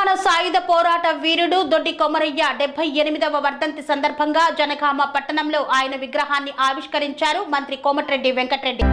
తెలంగాణ సాయుధ పోరాట వీరుడు దొడ్డి కొమరయ్య డెబ్బై ఎనిమిదవ వర్ధంతి సందర్భంగా జనగామ పట్టణంలో ఆయన విగ్రహాన్ని ఆవిష్కరించారు మంత్రి కోమటిరెడ్డి వెంకటరెడ్డి.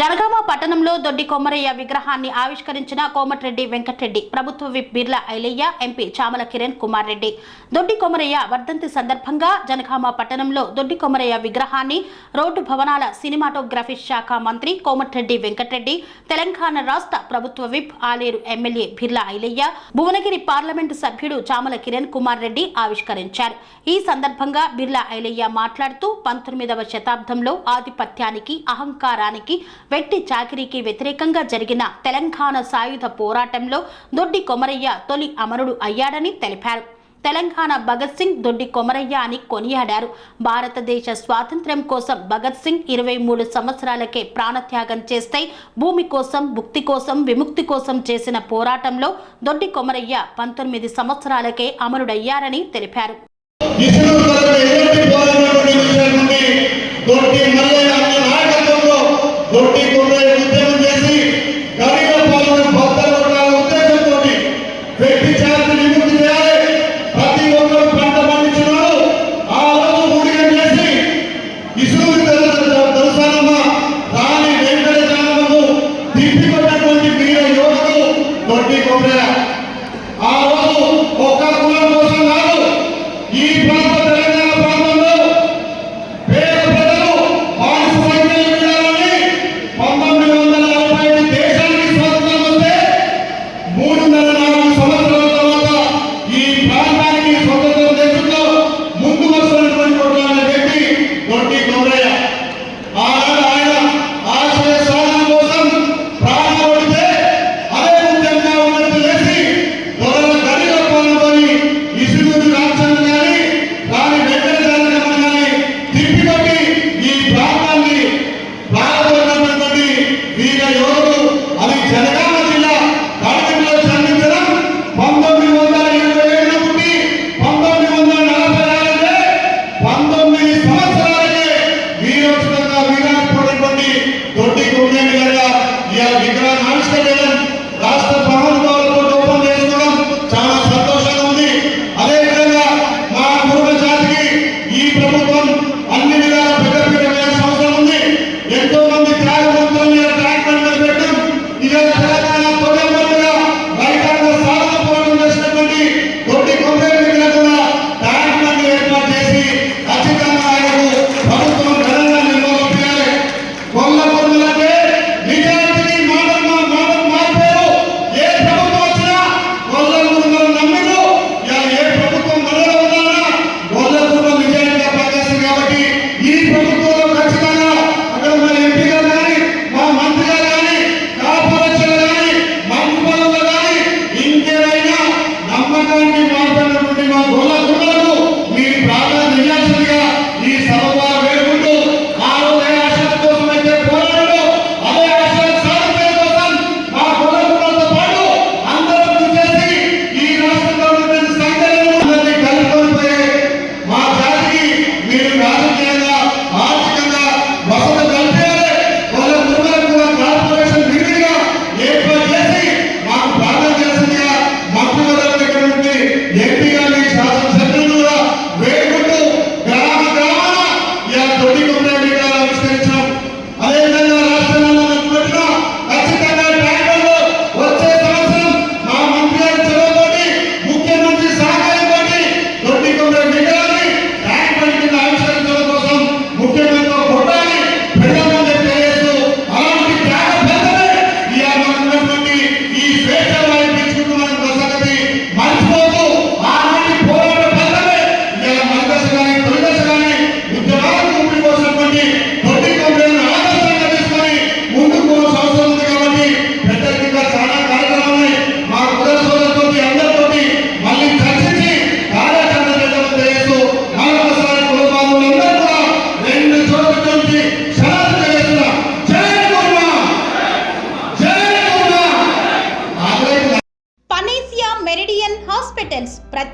జనగామ పట్టణంలో దొడ్డి కొమ్మరయ్య విగ్రహాన్ని ఆవిష్కరించిన కోమటిరెడ్డి వెంకటరెడ్డి ప్రభుత్వ విప్ బిర్లా ఐలయ్య ఎంపీ చామల కిరణ్ కుమార్ రెడ్డి దొడ్డి కొమరయ్య వర్ధంతి సందర్భంగా జనగామ పట్టణంలో దొడ్డి కొమరయ్య విగ్రహాన్ని రోడ్డు భవనాల సినిమాటోగ్రఫీ శాఖ మంత్రి కోమటిరెడ్డి వెంకటరెడ్డి తెలంగాణ రాష్ట్ర ప్రభుత్వ whip Aleru MLA Birla Ailaiah Bhuvanagiri parliament సభ్యుడు చామల కిరణ్ కుమార్ రెడ్డి ఆవిష్కరించారు. ఈ సందర్భంగా బిర్లా ఐలయ్య మాట్లాడుతూ పంతొమ్మిదవ శతాబ్దంలో ఆధిపత్యానికి అహంకారానికి వెట్టి చాకిరీకి వ్యతిరేకంగా జరిగిన తెలంగాణ సాయుధ పోరాటంలో దొడ్డి కొమరయ్య తొలి అమరుడు అయ్యాడని తెలిపారు. తెలంగాణ భగత్ సింగ్ దొడ్డి కొమరయ్య అని కొనియాడారు. భారతదేశ స్వాతంత్ర్యం కోసం భగత్ సింగ్ ఇరవై మూడు సంవత్సరాలకే ప్రాణత్యాగం చేస్తే భూమి కోసం ముక్తి కోసం విముక్తి కోసం చేసిన పోరాటంలో దొడ్డి కొమరయ్య పంతొమ్మిది సంవత్సరాలకే అమరుడయ్యారని తెలిపారు.